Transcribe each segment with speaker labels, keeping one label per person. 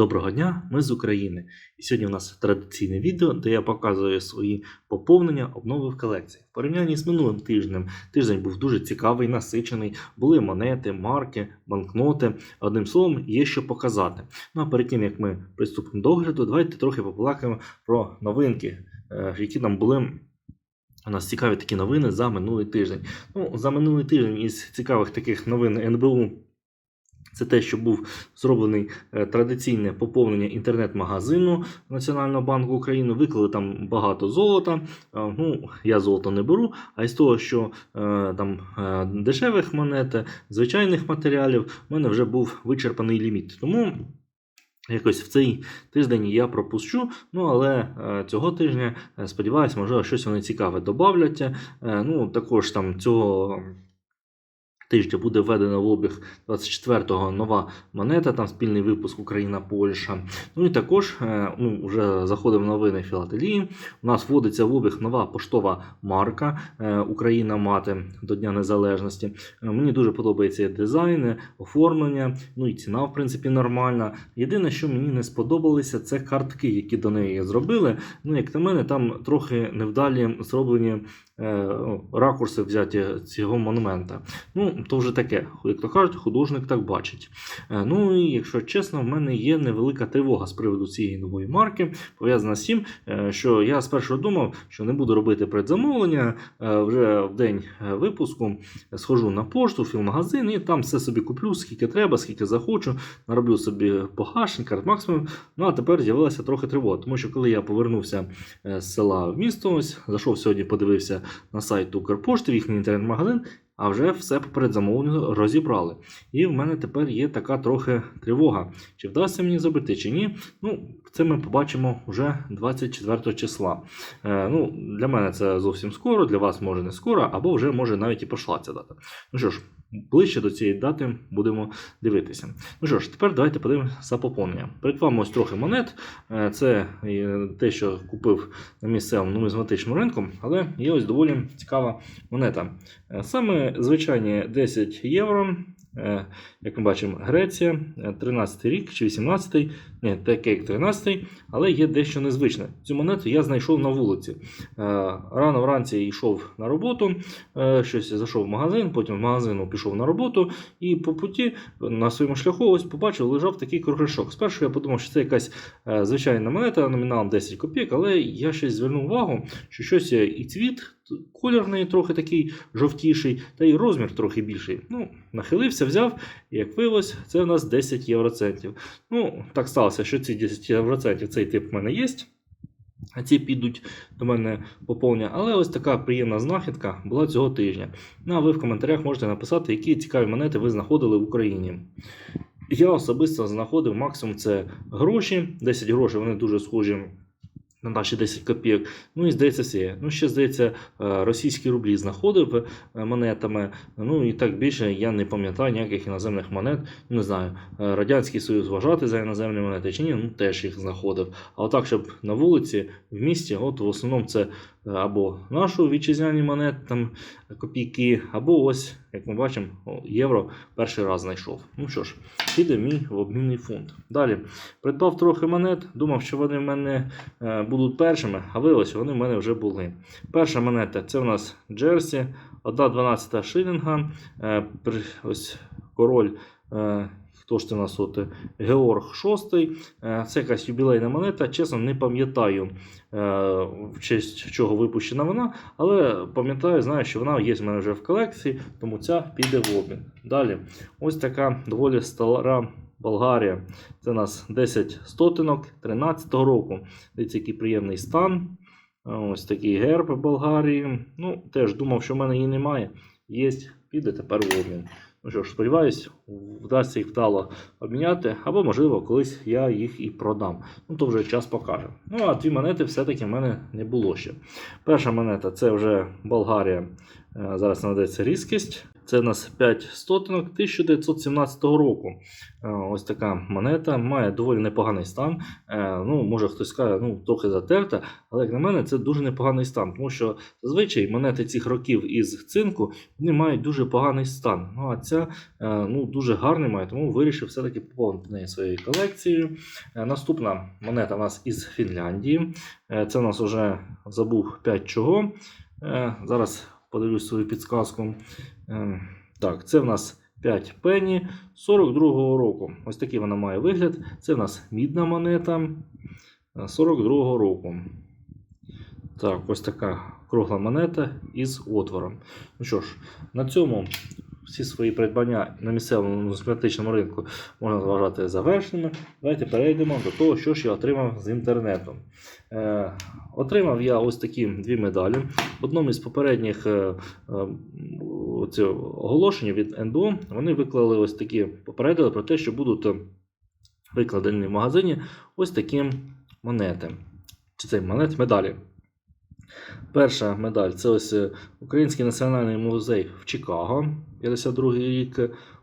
Speaker 1: Доброго дня, ми з України. І сьогодні у нас традиційне відео, де я показую свої поповнення обнови в колекції. В порівнянні з минулим тижнем, тиждень був дуже цікавий, насичений. Були монети, марки, банкноти. Одним словом, є що показати. Ну а перед тим як ми приступимо до огляду, давайте трохи побалакаємо про новинки, е, які там були. У нас цікаві такі новини за минулий тиждень. Ну, за минулий тиждень із цікавих таких новин НБУ це те, що був зроблений е, традиційне поповнення інтернет-магазину Національного банку України. Виклали там багато золота. Е, Ну, я золото не беру, а із того, що е, там дешевих монет, звичайних матеріалів, в мене вже був вичерпаний ліміт. Тому. Якось в цей тиждень я пропущу, ну але цього тижня сподіваюся, можливо, щось вони цікаве добавлять. Е, ну, також там цього тижня буде введена в обіг 24-го нова монета, там спільний випуск Україна-Польща. Ну і також е, ну, вже заходимо в новини філателії. У нас вводиться в обіг нова поштова марка е, Україна Мати до Дня Незалежності. Е, Мені дуже подобається дизайн, оформлення, ну і ціна, в принципі, нормальна. Єдине, що мені не сподобалося, це картки, які до неї зробили. Ну, як на мене, там трохи невдалі зроблені ракурси взяті цього монумента. Ну, то вже таке, як то кажуть, художник так бачить. Е, Ну і якщо чесно, в мене є невелика тривога з приводу цієї нової марки, пов'язана з тим, е, що я спершу думав, що не буду робити предзамовлення е, вже в день е, випуску. Схожу на пошту, філмагазин, і там все собі куплю, скільки треба, скільки захочу, нароблю собі погашень, карт максимум. Ну а тепер з'явилася трохи тривога, тому що коли я повернувся е, з села в місто, ось зайшов сьогодні, подивився на сайт Укрпошти, в їхній інтернет-магазин, а вже все по передзамовленню розібрали. І в мене тепер є така трохи тривога. Чи вдасться мені зробити, чи ні. Ну, це ми побачимо вже 24 числа. Е, ну, Для мене це зовсім скоро, для вас може не скоро, або вже може навіть і пройшла ця дата. Ну що ж, ближче до цієї дати будемо дивитися. Ну що ж, тепер давайте подивимося за поповнення. Перед вами ось трохи монет. Е, Це те, що купив на місцевому нумізматичному ринку, але є ось доволі цікава монета. Е, Саме звичайні 10 євро. Е, Як ми бачимо, Греція, е, 13 рік чи 18, ні, таке як 13, але є дещо незвичне. Цю монету я знайшов на вулиці. Е, Рано вранці йшов на роботу, е, щось зайшов в магазин, потім з магазину пішов на роботу, і по путі на своєму шляху ось побачив, лежав такий кругляшок. Спершу я подумав, що це якась е, звичайна монета номіналом 10 копійок, але я щось звернув увагу, що щось і цвіт. В неї трохи такий жовтіший, та й розмір трохи більший. Ну, нахилився, взяв, і як виявилось, це в нас 10 євроцентів. Ну, так сталося, що ці 10 євроцентів, цей тип в мене є. А ці підуть до мене поповнення. Але ось така приємна знахідка була цього тижня. Ну а ви в коментарях можете написати, які цікаві монети ви знаходили в Україні. Я особисто знаходив максимум це гроші. 10 грошей вони дуже схожі на наші 10 копійок. Ну і здається, все. Ну, ще здається, е, російські рублі знаходив е, монетами. Ну і так більше я не пам'ятаю ніяких іноземних монет. Не знаю, е, Радянський Союз вважати за іноземні монети чи ні, ну теж їх знаходив. А отак, щоб на вулиці, в місті, от в основному це або нашу вітчизняні монети, там копійки, або ось, як ми бачимо, євро перший раз знайшов. Ну що ж, піде мій в обмінний фонд. Далі придбав трохи монет, думав, що вони в мене е, будуть першими, а виявилося, вони в мене вже були. Перша монета це у нас Джерсі, 1,12 шилінга. Е, ось король. Е, Хто це у нас от Георг VI. Е, Це якась юбілейна монета. Чесно, не пам'ятаю, е, в честь чого випущена вона, але пам'ятаю, знаю, що вона є в мене вже в колекції, тому ця піде в обмін. Далі, ось така доволі стара Болгарія. Це у нас 10 стотинок 13-го року. Дивіться, який приємний стан. Ось такий герб Болгарії. Ну, теж думав, що в мене її немає. Є, піде тепер в обмін. Ну що ж, сподіваюсь, вдасться їх вдало обміняти, або, можливо, колись я їх і продам. Ну, то вже час покаже. Ну, а дві монети все-таки в мене не було ще. Перша монета це вже Болгарія. Е, Зараз знайдеться різкість. Це у нас 5 стотинок 1917 року. Е, Ось така монета має доволі непоганий стан. Е, Ну, може хтось скаже, ну трохи затерта, але як на мене, це дуже непоганий стан, тому що зазвичай монети цих років із цинку вони мають дуже поганий стан. Ну а ця е, ну, дуже гарний має, тому вирішив все-таки поповнити неї своєю колекцією. Наступна монета у нас із Фінляндії. Це у нас вже забув 5 чого. Зараз подивлюсь свою підсказку. Е, Так, це в нас 5 пені 42-го року. Ось такий вона має вигляд. Це в нас мідна монета е, 42-го року. Так, ось така кругла монета із отвором. Ну що ж, на цьому всі свої придбання на місцевому нумізматичному ринку можна вважати завершеними. Давайте перейдемо до того, що ж я отримав з інтернету. Отримав я ось такі дві медалі. В одному із попередніх е, е, оголошень від НБО вони виклали ось такі попередили про те, що будуть е, викладені в магазині ось такі монети. Чи це монет медалі. Перша медаль це ось Український національний музей в Чикаго, 52 рік.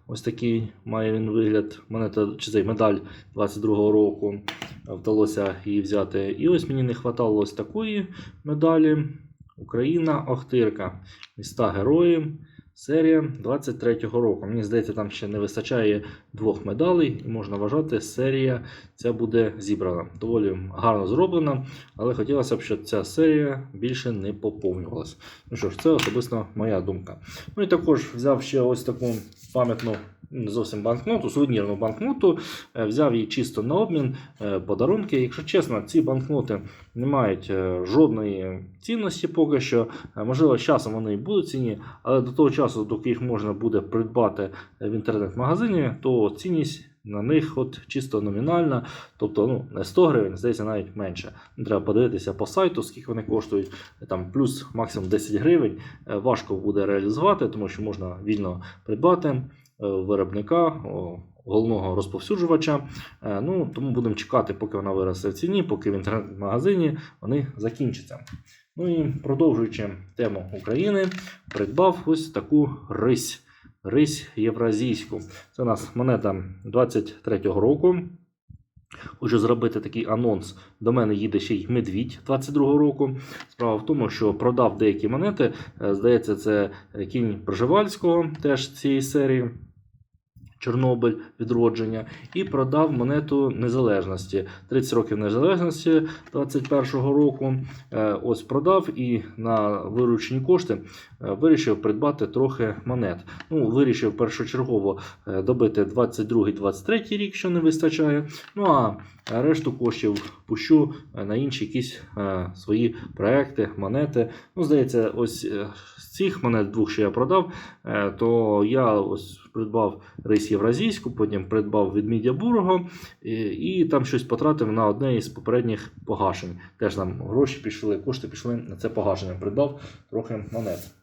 Speaker 1: Ось такий має він вигляд. Монета чи цей медаль 22-го року. Вдалося її взяти. І ось мені не вистачало ось такої медалі. Україна Охтирка. Міста Герої. Серія 23-го року. Мені здається, там ще не вистачає двох медалей, і можна вважати, серія ця буде зібрана. Доволі гарно зроблена, але хотілося б, щоб ця серія більше не поповнювалася. Ну що ж, це особисто моя думка. Ну і також взяв ще ось таку пам'ятну. Не зовсім банкноту, сувенірну банкноту, Е, взяв її чисто на обмін, е, подарунки. Якщо чесно, ці банкноти не мають е, жодної цінності поки що. Можливо, з часом вони і будуть ціні, але до того часу, доки їх можна буде придбати в інтернет-магазині, то цінність на них от чисто номінальна, тобто ну, не 100 гривень, здається, навіть менше. Треба подивитися по сайту, скільки вони коштують, там плюс максимум 10 гривень. Е, Важко буде реалізувати, тому що можна вільно придбати е, виробника. Головного розповсюджувача, Е, ну тому будемо чекати, поки вона виросте в ціні, поки в інтернет-магазині вони закінчаться. Ну і продовжуючи тему України, придбав ось таку рись. Рись євразійську. Це у нас монета 23-го року. Хочу зробити такий анонс. До мене їде ще й медвідь 22-го року. Справа в тому, що продав деякі монети. Е, Здається, це кінь Пржевальського, теж цієї серії. Чорнобиль відродження, і продав монету незалежності. 30 років незалежності 21-го року. Е, Ось продав і на виручені кошти е, вирішив придбати трохи монет. Ну, вирішив першочергово е, добити 22-23 рік, що не вистачає. Ну а решту коштів пущу на інші якісь свої проекти, монети. Ну, здається, ось з цих монет двох, що я продав, то я ось придбав рейс Євразійську, потім придбав від Мідіабурго і, і там щось потратив на одне із попередніх погашень. Теж там гроші пішли, кошти пішли на це погашення. Придбав трохи монет.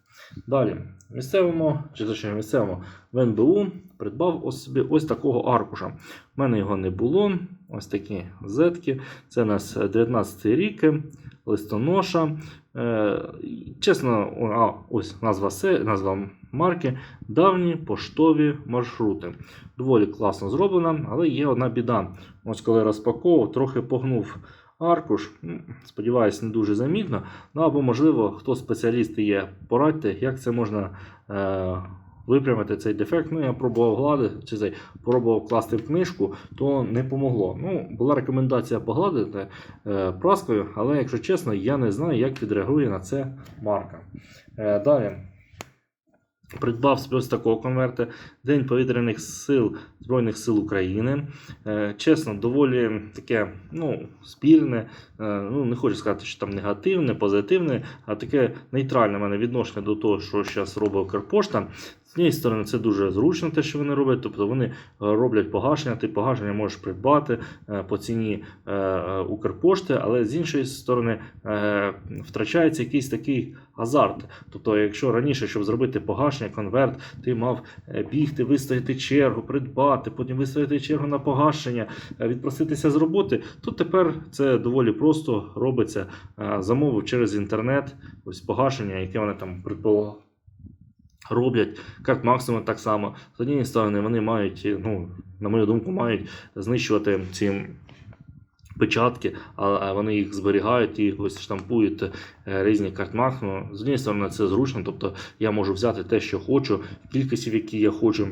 Speaker 1: Далі, місцевому, чи точніше місцевому в НБУ придбав ось собі ось такого аркуша. У мене його не було. Ось такі зетки. Це у нас 19 рік, листоноша. Е, чесно, а, ось назва, се- назва марки. Давні поштові маршрути. Доволі класно зроблена, але є одна біда. Ось коли розпаковував, трохи погнув аркуш. М, Сподіваюсь, не дуже замітно. Ну або, можливо, хто спеціалісти є, порадьте, як це можна е, випрямити цей дефект. Ну, я пробував гладити, чи цей, пробував класти в книжку, то не помогло. Ну, була рекомендація погладити е, праскою, але, якщо чесно, я не знаю, як відреагує на це марка. Е, далі. Придбав ось такого конверта День повітряних сил Збройних сил України. Е, чесно, доволі таке ну, спірне. Е, ну, не хочу сказати, що там негативне, позитивне, а таке нейтральне в мене відношення до того, що зараз робить Укрпошта. З однієї сторони, це дуже зручно, те, що вони роблять. Тобто вони е, роблять погашення, ти погашення можеш придбати по ціні Укрпошти, але з іншої сторони втрачається якийсь такий азарт. Тобто, якщо раніше, щоб зробити погашення, конверт, ти мав е, бігти, вистояти чергу, придбати, потім вистояти чергу на погашення, е, відпроситися з роботи, то тепер це доволі просто робиться. Е, Замовив через інтернет, ось погашення, яке вони там предполагали. роблять. Карт максимум так само. З однієї сторони, вони мають, ну, на мою думку, мають знищувати ці печатки, а вони їх зберігають і ось штампують е, різні картмах. Ну, З однієї сторони, це зручно, тобто я можу взяти те, що хочу, в кількості, в якій я хочу.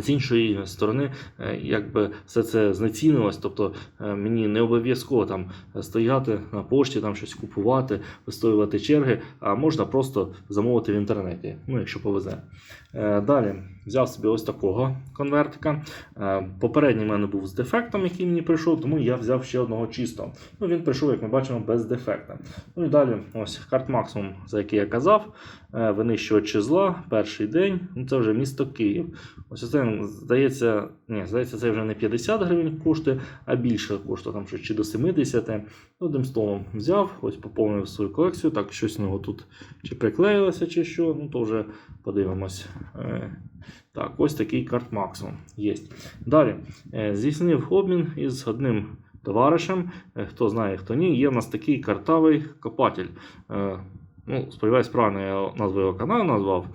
Speaker 1: З іншої сторони, е, якби все це знецінилось, тобто е, мені не обов'язково там стояти на пошті, там щось купувати, вистоювати черги, а можна просто замовити в інтернеті, ну якщо повезе. Е, Далі взяв собі ось такого конвертика. Попередній в мене був з дефектом, який мені прийшов, тому я взяв ще одного чистого. Ну, він прийшов, як ми бачимо, без дефекта. Ну і далі, ось карт максимум, за який я казав, е, винищувач зла, перший день, ну це вже місто Київ. Ось це, здається, ні, здається, це вже не 50 гривень коштує, а більше коштує, там щось чи до 70. Ну, Одним словом, взяв, ось поповнив свою колекцію. Так, щось у нього тут чи приклеїлося, чи що, ну то вже подивимось. Е, Так, ось такий карт максимум є. Далі е, здійснив обмін із одним товаришем. Е, Хто знає, хто ні, є в нас такий картавий копатель. Ну, сподіваюсь, правильно я назву його канал назвав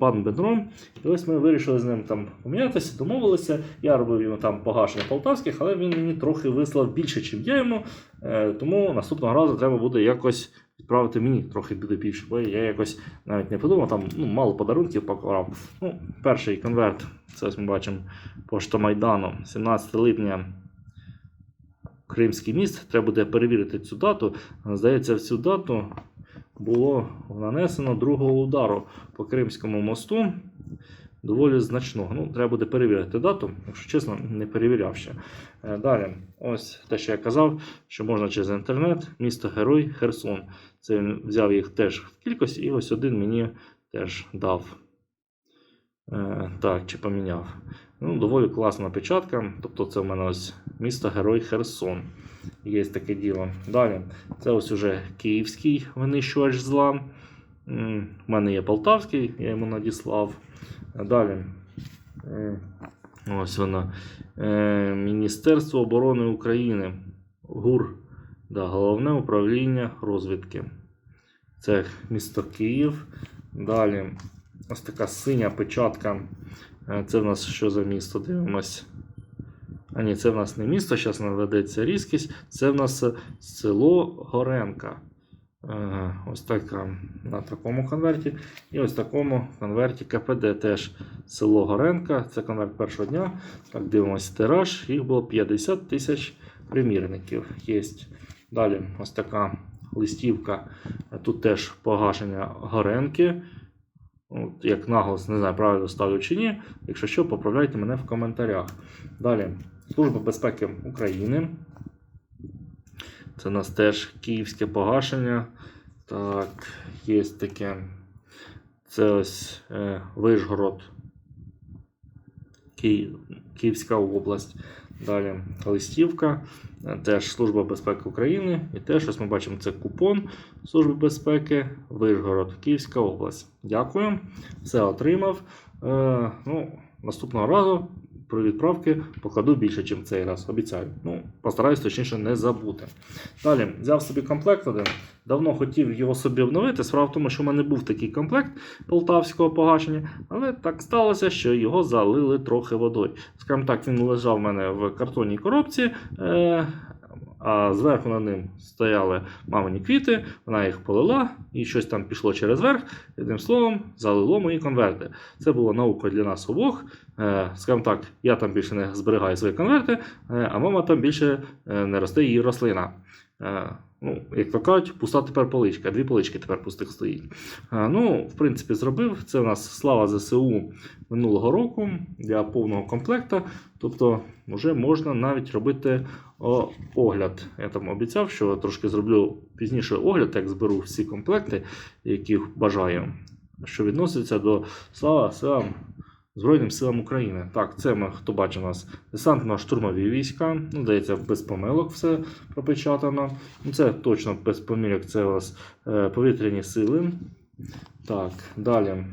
Speaker 1: Пан Бедром. І ось ми вирішили з ним там помінятися, домовилися. Я робив йому там погашення полтавських, але він мені трохи вислав більше, ніж я йому. Е, тому наступного разу треба буде якось відправити мені трохи буде більше, бо я якось навіть не подумав, там ну, мало подарунків пакував. Ну, перший конверт, це ось ми бачимо пошта Майдану, 17 липня. Кримський міст, треба буде перевірити цю дату. Здається, в цю дату було нанесено другого удару по Кримському мосту. Доволі значного. Ну, треба буде перевірити дату, якщо чесно, не перевіряв ще. Е, Далі, ось те, що я казав, що можна через інтернет, місто Герой Херсон. Це він взяв їх теж в кількості, і ось один мені теж дав. Е, так, чи поміняв. Ну, доволі класна печатка. Тобто, це в мене ось місто Герой Херсон. Є таке діло. Далі, це ось уже київський винищувач зла. У мене є полтавський, я йому надіслав. Далі. Ось вона. Е, Міністерство оборони України. ГУР. Да, Головне управління розвідки. Це місто Київ. Далі ось така синя печатка. Е, Це в нас що за місто? Дивимось. А ні, це в нас не місто, зараз наведеться різкість. Це в нас е, село Горенка. Ось така на такому конверті. І ось такому конверті КПД теж село Горенка. Це конверт першого дня. Так, дивимось тираж. Їх було 50 тисяч примірників. Є. Далі ось така листівка. Тут теж погашення Горенки. От, як наголос, не знаю, правильно ставлю чи ні. Якщо що, поправляйте мене в коментарях. Далі, Служба безпеки України. Це у нас теж київське погашення. Так, є таке. Це ось е, Вишгород. Київ, Київська область. Далі листівка. Е, Теж Служба безпеки України. І теж ось ми бачимо це купон Служби безпеки Вишгород, Київська область. Дякую. Все отримав. Е, ну, наступного разу при відправки покладу більше, ніж цей раз. Обіцяю. Ну, постараюсь точніше не забути. Далі взяв собі комплект один. Давно хотів його собі обновити. Справа в тому, що в мене був такий комплект полтавського погашення, але так сталося, що його залили трохи водою. Скажімо так, він лежав в мене в картонній коробці. Е- а зверху на ним стояли мамині квіти, вона їх полила, і щось там пішло через верх. Одним словом, залило мої конверти. Це була наука для нас обох. Е, скажімо так, я там більше не зберігаю свої конверти, е, а мама там більше е, не росте її рослина. Ну, як то кажуть, пуста тепер поличка, дві полички тепер пустих стоїть. Е, ну, в принципі, зробив. Це у нас слава ЗСУ минулого року для повного комплекта. Тобто, вже можна навіть робити о, огляд. Я там обіцяв, що трошки зроблю пізніше огляд, як зберу всі комплекти, які бажаю, що відноситься до слава силам. Збройним силам України. Так, це ми, хто бачить у нас десантно-штурмові війська. Ну, здається, без помилок все пропечатано. Ну, це точно без помилок, це у нас е, повітряні сили. Так, далі.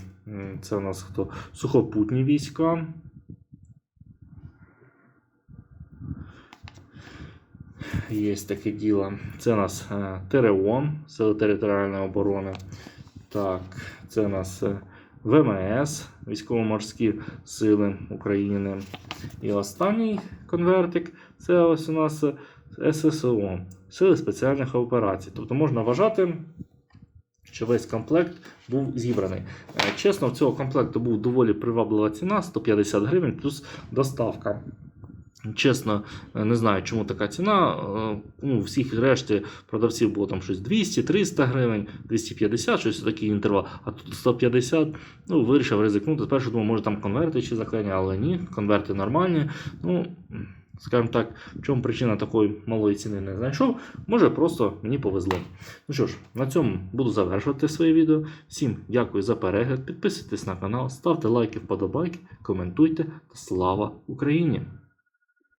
Speaker 1: Це у нас хто? Сухопутні війська. Є таке діло. Це у нас е, ТРО, Сили територіальної оборони. Так, це у нас е, ВМС, Військово-морські сили України. І останній конвертик це ось у нас ССО, Сили спеціальних операцій. Тобто можна вважати, що весь комплект був зібраний. Е, Чесно, в цього комплекту був доволі приваблива ціна 150 гривень плюс доставка. Чесно, е, не знаю, чому така ціна. Е, Ну, всіх решті продавців було там щось 200-300 гривень, 250, щось такий інтервал. А тут 150. Ну, вирішив ризикнути. Спершу думав, може там конверти чи заклеєння, але ні, конверти нормальні. Ну, скажімо так, в чому причина такої малої ціни не знайшов. Може, просто мені повезло. Ну що ж, на цьому буду завершувати своє відео. Всім дякую за перегляд. Підписуйтесь на канал, ставте лайки, вподобайки, коментуйте. Слава Україні!